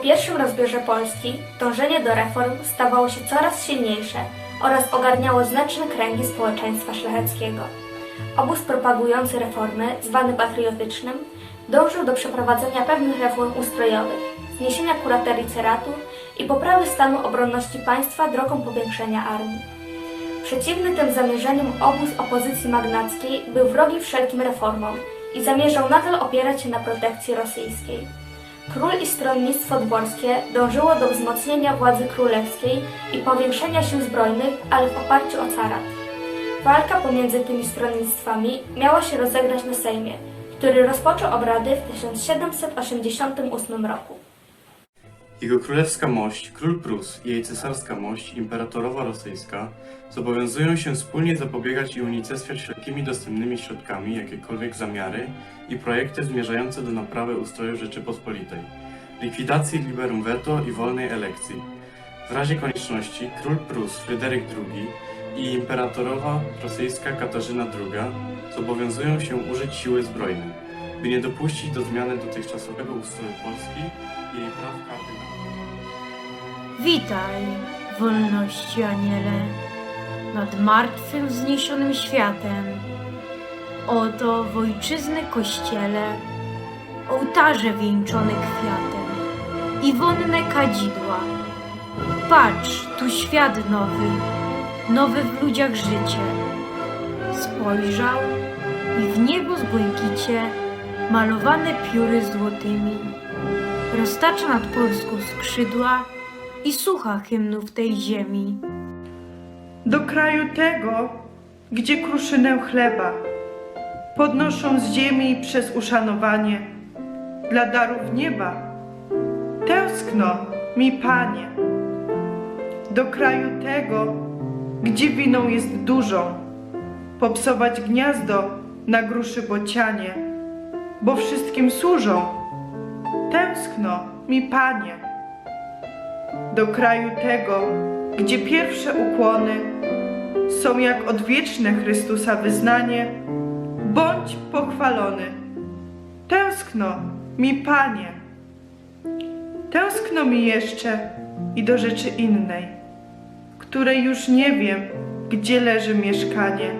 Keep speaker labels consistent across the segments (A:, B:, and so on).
A: pierwszym rozbiorze Polski dążenie do reform stawało się coraz silniejsze oraz ogarniało znaczne kręgi społeczeństwa szlacheckiego. Obóz propagujący reformy, zwany patriotycznym, dążył do przeprowadzenia pewnych reform ustrojowych, zniesienia kuraterii ceratu i poprawy stanu obronności państwa drogą powiększenia armii. Przeciwny tym zamierzeniom obóz opozycji magnackiej był wrogi wszelkim reformom i zamierzał nadal opierać się na protekcji rosyjskiej. Król i stronnictwo dworskie dążyło do wzmocnienia władzy królewskiej i powiększenia sił zbrojnych, ale w oparciu o carat. Walka pomiędzy tymi stronnictwami miała się rozegrać na Sejmie, który rozpoczął obrady w 1788 roku.
B: Jego królewska mość, król Prus i jej cesarska mość, imperatorowa rosyjska, zobowiązują się wspólnie zapobiegać i unicestwiać wszelkimi dostępnymi środkami jakiekolwiek zamiary i projekty zmierzające do naprawy ustroju Rzeczypospolitej, likwidacji liberum veto i wolnej elekcji. W razie konieczności król Prus Fryderyk II i imperatorowa rosyjska Katarzyna II zobowiązują się użyć siły zbrojnej, by nie dopuścić do zmiany dotychczasowego ustroju Polski i jej praw kardynałów.
C: Witaj, wolności aniele, nad martwym wzniesionym światem. Oto w ojczyzny kościele ołtarze wieńczone kwiatem i wonne kadzidła. Patrz, tu świat nowy, nowe w ludziach życie. Spojrzał i w niebo z błękicie malowane pióry złotymi roztacza nad Polską skrzydła i słucha hymnów tej ziemi.
D: do kraju tego, gdzie kruszynę chleba podnoszą z ziemi przez uszanowanie dla darów nieba. Tęskno mi, Panie, do kraju tego, gdzie winą jest dużą, popsować gniazdo na gruszy bocianie, bo wszystkim służą. Tęskno mi, Panie, do kraju tego, gdzie pierwsze ukłony są jak odwieczne Chrystusa wyznanie, bądź pochwalony. Tęskno mi, Panie. Tęskno mi jeszcze i do rzeczy innej, której już nie wiem, gdzie leży mieszkanie,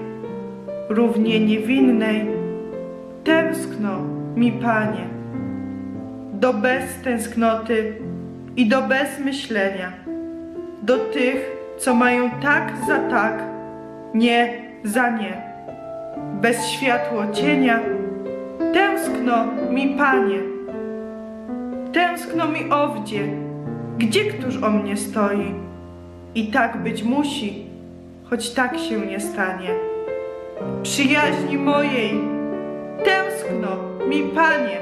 D: równie niewinnej. Tęskno mi, Panie, do bez tęsknoty i do bez myślenia, do tych, co mają tak za tak, nie za nie, bez światło cienia. Tęskno mi, Panie, tęskno mi owdzie, gdzie któż o mnie stoi? I tak być musi, choć tak się nie stanie. Przyjaźni mojej, tęskno mi, Panie.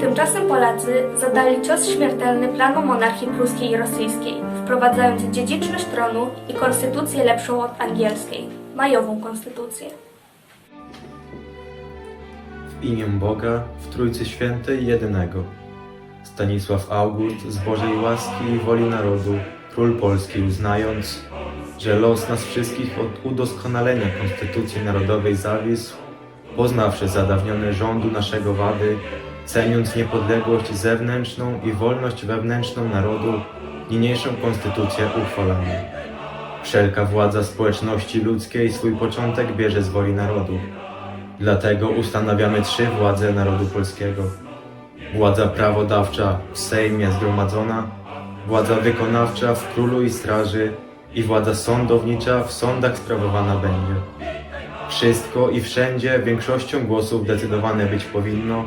A: Tymczasem Polacy zadali cios śmiertelny planom monarchii pruskiej i rosyjskiej, wprowadzając dziedziczność tronu i konstytucję lepszą od angielskiej, majową konstytucję.
E: W imię Boga, w Trójcy Świętej jedynego. Stanisław August z Bożej łaski i woli narodu, król Polski uznając, że los nas wszystkich od udoskonalenia Konstytucji Narodowej zawisł, poznawszy zadawnione rządu naszego wady, ceniąc niepodległość zewnętrzną i wolność wewnętrzną narodu, niniejszą Konstytucję uchwalamy. Wszelka władza społeczności ludzkiej swój początek bierze z woli narodu. Dlatego ustanawiamy trzy władze narodu polskiego. Władza prawodawcza w Sejmie zgromadzona, władza wykonawcza w królu i straży i władza sądownicza w sądach sprawowana będzie. Wszystko i wszędzie większością głosów decydowane być powinno,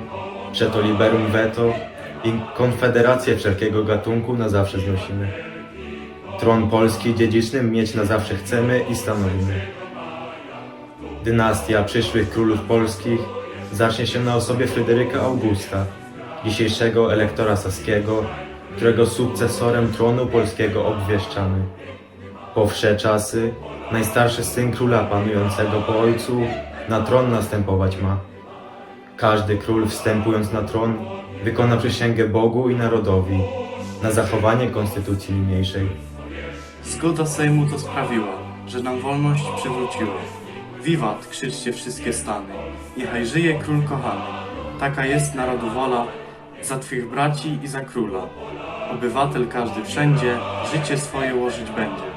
E: że to liberum veto i konfederację wszelkiego gatunku na zawsze znosimy. Tron Polski dziedzicznym mieć na zawsze chcemy i stanowimy. Dynastia przyszłych królów polskich zacznie się na osobie Fryderyka Augusta, dzisiejszego elektora saskiego, którego sukcesorem tronu polskiego obwieszczamy. Po wsze czasy najstarszy syn króla panującego po ojcu na tron następować ma. Każdy król wstępując na tron wykona przysięgę Bogu i narodowi na zachowanie konstytucji niniejszej.
B: Zgoda Sejmu to sprawiła, że nam wolność przywróciła. Wiwat, krzyczcie wszystkie stany, niechaj żyje król kochany. Taka jest narodu wola, za Twych braci i za króla. Obywatel każdy wszędzie życie swoje łożyć będzie.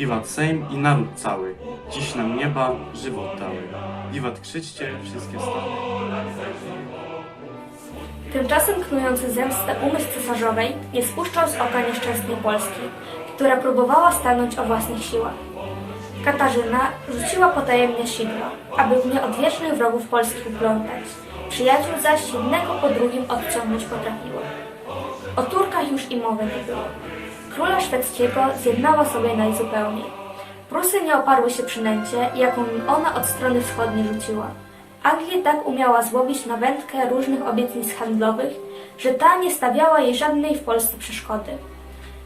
B: Wiwat Sejm i naród cały, dziś nam nieba żywot dały. Wiwat krzyczcie wszystkie stany.
A: Tymczasem knujący zemstę umysł cesarzowej nie spuszczał z oka nieszczęsnej Polski, która próbowała stanąć o własnych siłach. Katarzyna rzuciła potajemnie sidło, aby w nieodwiecznych wrogów Polski uplątać. Przyjaciół zaś jednego po drugim odciągnąć potrafiła. O Turkach już i mowy nie było. Króla szwedzkiego zjednała sobie najzupełniej. Prusy nie oparły się przynęcie, jaką ona od strony wschodniej rzuciła. Anglię tak umiała złowić na wędkę różnych obietnic handlowych, że ta nie stawiała jej żadnej w Polsce przeszkody.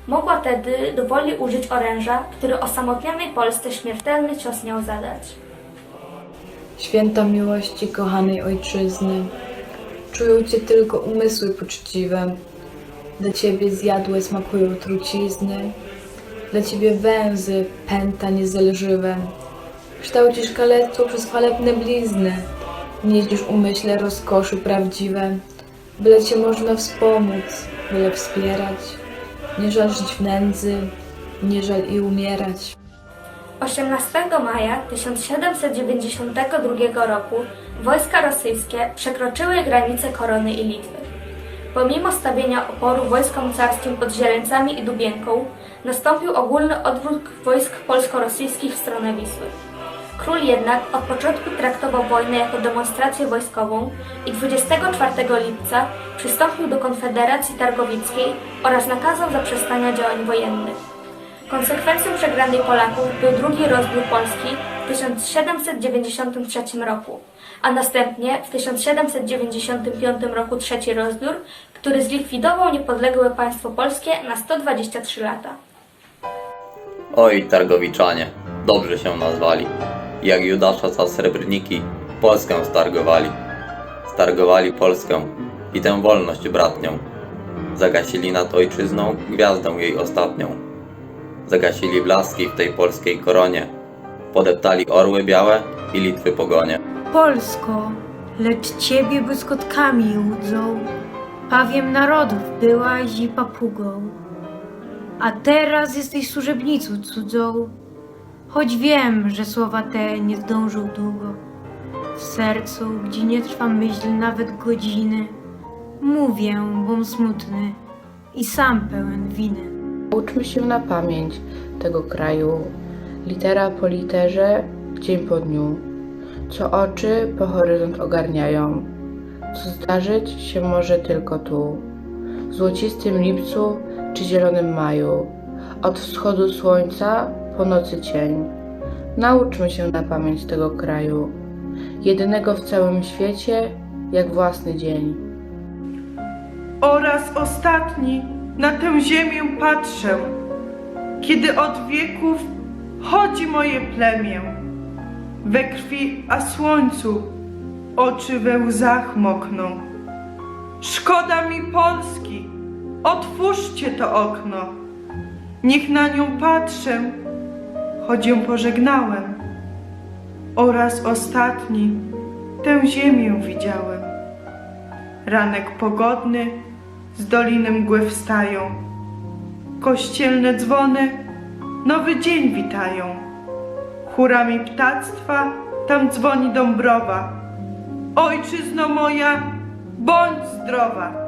A: Mogła tedy dowoli użyć oręża, który osamotnionej Polsce śmiertelny cios miał zadać.
F: Święta miłości kochanej ojczyzny, czują cię tylko umysły poczciwe. Dla ciebie zjadłe smakują trucizny, dla ciebie węzy pęta niezelżywe. Kształcisz kalectwo przez chwalebne blizny, nieźlisz umyśle rozkoszy prawdziwe. Byle cię można wspomóc, byle wspierać, nie żal żyć w nędzy, nie żal i umierać.
A: 18 maja 1792 roku wojska rosyjskie przekroczyły granice Korony i Litwy. Pomimo stawienia oporu wojskom carskim pod Zieleńcami i Dubienką, nastąpił ogólny odwrót wojsk polsko-rosyjskich w stronę Wisły. Król jednak od początku traktował wojnę jako demonstrację wojskową i 24 lipca przystąpił do Konfederacji Targowickiej oraz nakazał zaprzestania działań wojennych. Konsekwencją przegranej Polaków był drugi rozbiór Polski w 1793 roku, a następnie w 1795 roku trzeci rozbiór, który zlikwidował niepodległe państwo polskie na 123 lata.
G: Oj, targowiczanie, dobrze się nazwali. Jak Judasza za srebrniki, Polskę stargowali. Stargowali Polskę i tę wolność bratnią. Zagasili nad ojczyzną gwiazdę jej ostatnią. Zagasili blaski w tej polskiej koronie. Podeptali orły białe i Litwy pogonie.
C: Polsko, lecz ciebie błyskotkami łudzą. Pawiem narodów byłaś i papugą. A teraz jesteś służebnicą cudzą. Choć wiem, że słowa te nie zdążą długo. W sercu, gdzie nie trwa myśl nawet godziny, mówię, bom smutny i sam pełen winy.
H: Uczmy się na pamięć tego kraju, litera po literze, dzień po dniu, co oczy po horyzont ogarniają, co zdarzyć się może tylko tu, w złocistym lipcu czy zielonym maju, od wschodu słońca po nocy cień. Nauczmy się na pamięć tego kraju, jedynego w całym świecie, jak własny dzień.
D: oraz ostatni na tę ziemię patrzę, kiedy od wieków chodzi moje plemię. We krwi, a słońcu oczy we łzach mokną. Szkoda mi Polski, otwórzcie to okno. Niech na nią patrzę, choć ją pożegnałem. Oraz ostatni tę ziemię widziałem. Ranek pogodny, z doliny mgły wstają. Kościelne dzwony nowy dzień witają. Chórami ptactwa tam dzwoni Dąbrowa. Ojczyzno moja, bądź zdrowa!